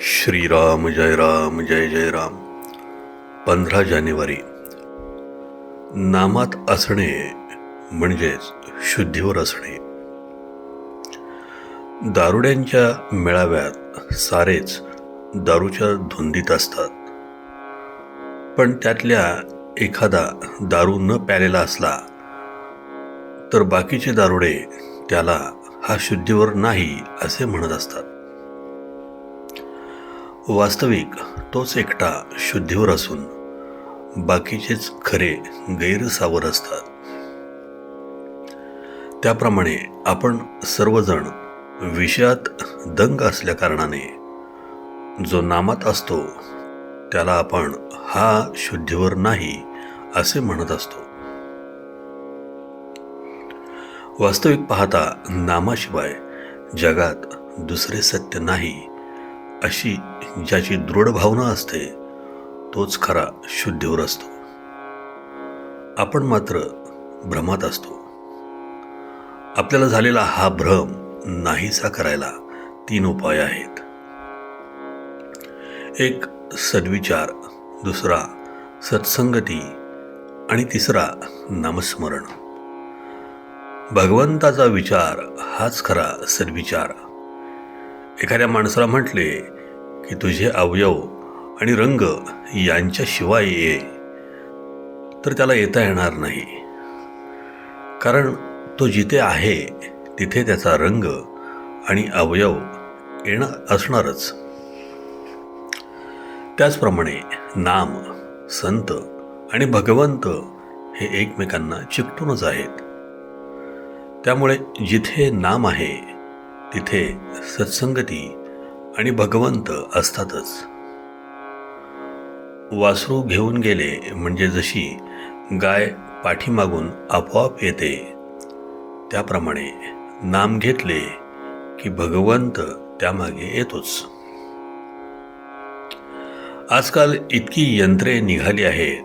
श्रीराम जय राम जय जय राम. पंधरा जानेवारी. नामात असणे म्हणजेच शुद्धीवर असणे. दारुड्यांच्या मेळाव्यात सारेच दारूच्या धुंदीत असतात. पण त्यातल्या एखादा दारू न प्यालेला असला तर बाकीचे दारुडे त्याला हा शुद्धीवर नाही असे म्हणत असतात. वास्तविक तोच एकटा शुद्धीवर असून बाकीचेच खरे गैरसावर असतात. त्याप्रमाणे आपण सर्वजण विषयात दंग असल्याकारणाने जो नामात असतो त्याला आपण हा शुद्धीवर नाही असे म्हणत असतो. वास्तविक पाहता नामाशिवाय जगात दुसरे सत्य नाही अशी ज्याची दृढ भावना असते तोच खरा शुद्धीवर असतो. आपण मात्र भ्रमात असतो. आपल्याला झालेला हा भ्रम नाहीसा करायला तीन उपाय आहेत. एक सद्विचार. दुसरा सत्संगती. आणि तिसरा नामस्मरण. भगवंताचा विचार हाच खरा सद्विचार. एखाद्या माणसाला म्हटले की तुझे अवयव आणि रंग यांच्याशिवाय ये. तर त्याला येता येणार नाही. कारण तो जिथे आहे तिथे त्याचा रंग आणि अवयव येणं असणारच. त्याचप्रमाणे नाम संत आणि भगवंत हे एकमेकांना चिकटूनच आहेत. त्यामुळे जिथे नाम आहे तिथे सत्संगती आणि भगवंत असतातच. वासरू घेऊन गेले म्हणजे जशी गाय पाठीमागून आपोआप येते त्याप्रमाणे नाम घेतले की भगवंत त्यामागे येतोच. आजकाल इतकी यंत्रे निघाली आहेत.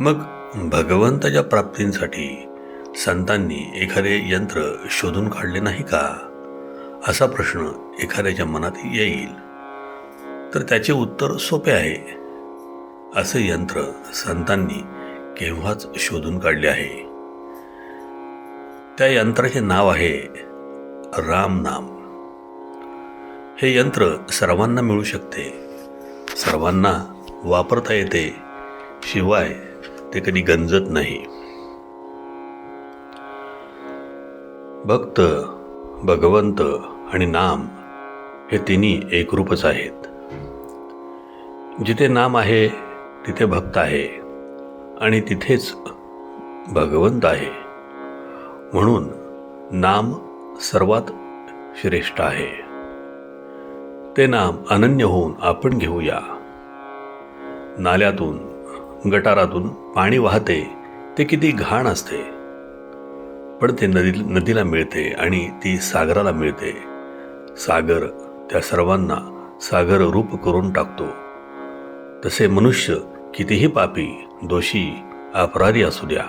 मग भगवंताच्या प्राप्तींसाठी संतांनी एखादे यंत्र शोधून काढले नाही का? असा प्रश्न एखाद्याच्या मनात येईल. तर त्याचे उत्तर सोपे आहे. असे यंत्र संतांनी केव्हाच शोधून काढले आहे. त्या यंत्राचे नाव आहे राम नाम. हे यंत्र सर्वांना मिळू शकते. सर्वांना वापरता येते. शिवाय ते कधी गंजत नाही. भक्त भगवंत आणि नाम हे तिन्ही एकरूपच आहेत. जिथे नाम आहे तिथे भक्त आहे आणि तिथेच भगवंत आहे. म्हणून नाम सर्वात श्रेष्ठ आहे. ते नाम अनन्य होऊन आपण घेऊया. नाल्यातून गटारातून पाणी वाहते ते किती घाण असते. पण ते नदी नदीला मिळते आणि ती सागराला मिळते. सागर त्या सर्वांना सागर रूप करून टाकतो. तसे मनुष्य कितीही पापी दोषी अपराधी असू द्या.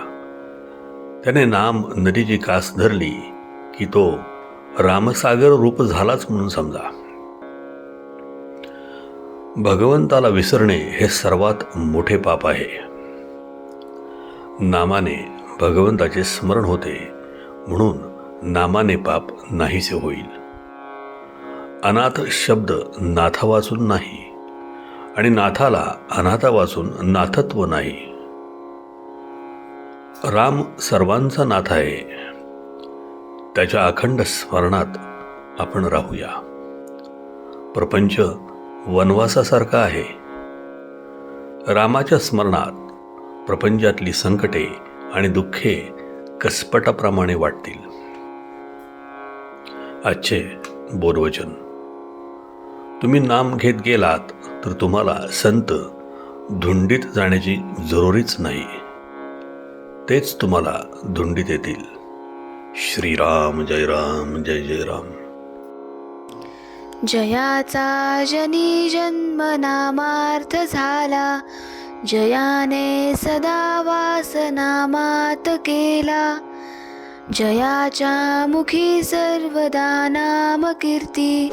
त्याने नाम नदीची कास धरली की तो रामसागर रूप झालाच म्हणून समजा. भगवंताला विसरणे हे सर्वात मोठे पाप आहे. नामाने भगवंताचे स्मरण होते म्हणून नामाने पाप नाहीसे होईल. अनाथ शब्द नाथावाचून नाही आणि नाथाला अनाथा वाचून नाथत्व नाही. राम सर्वांचा नाथ आहे. त्याच्या अखंड स्मरणात आपण राहूया. प्रपंच वनवासासारखा आहे. रामाच्या स्मरणात प्रपंचातली संकटे आणि दुःखे कसपटाप्रमाणे वाटतील. आजचे बोधवचन. तुम्ही नाम घेत गेलात तर तुम्हाला संत धुंडीत जाण्याची जरुरीच नाही. तेच तुम्हाला धुंडीत येतील. श्रीराम जय राम जय जय राम. जयाचा जनी जन्म नामार्थ झाला. जयाने सदा वास नामात केला. जयाच्या मुखी सर्वदा नाम कीर्ती